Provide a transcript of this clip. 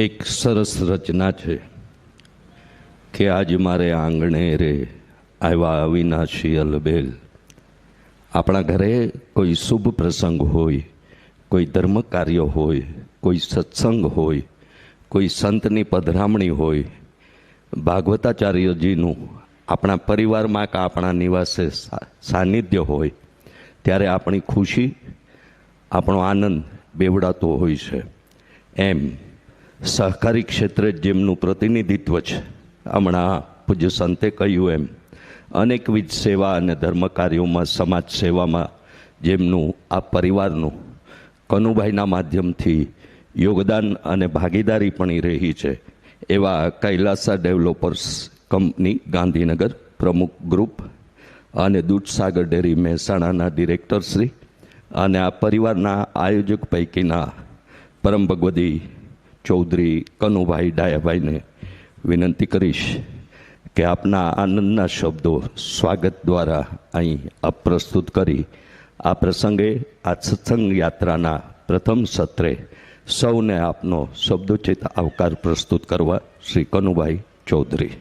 એક સરસ રચના છે કે આજ મારે આંગણે રે આવ્યા અવિનાશી અલબેલ. આપણા ઘરે કોઈ શુભ પ્રસંગ હોય, કોઈ ધર્મ કાર્ય હોય, કોઈ સત્સંગ હોય, કોઈ સંતની પધરામણી હોય, ભાગવતાચાર્યજીનું આપણા પરિવારમાં કે આપણા નિવાસે સાનિધ્ય હોય, ત્યારે આપણી ખુશી, આપણો આનંદ બેવડાતો હોય છે. એમ સહકારી ક્ષેત્રે જેમનું પ્રતિનિધિત્વ છે. હમણાં પૂજ્ય સંતે કહ્યું એમ, અનેકવિધ સેવા અને ધર્મ કાર્યોમાં સમાજ સેવામાં જેમનું આ પરિવારનું કનુભાઈના માધ્યમથી યોગદાન અને ભાગીદારી પણ રહી છે. એવા કૈલાસા ડેવલપર્સ કંપની, ગાંધીનગર પ્રમુખ ગ્રુપ અને દૂધસાગર ડેરી મહેસાણાના ડિરેક્ટરશ્રી અને આ પરિવારના આયોજક પૈકીના પરમ ભગવદી ચૌધરી કનુભાઈ ડાયાભાઈને વિનંતી કરીશ કે આપના આનંદના શબ્દો સ્વાગત દ્વારા અહીં આપ પ્રસ્તુત કરી. આ પ્રસંગે આ સત્સંગ યાત્રાના પ્રથમ સત્રે સૌને આપનો શબ્દોચિત આવકાર પ્રસ્તુત કરવા શ્રી કનુભાઈ ચૌધરી.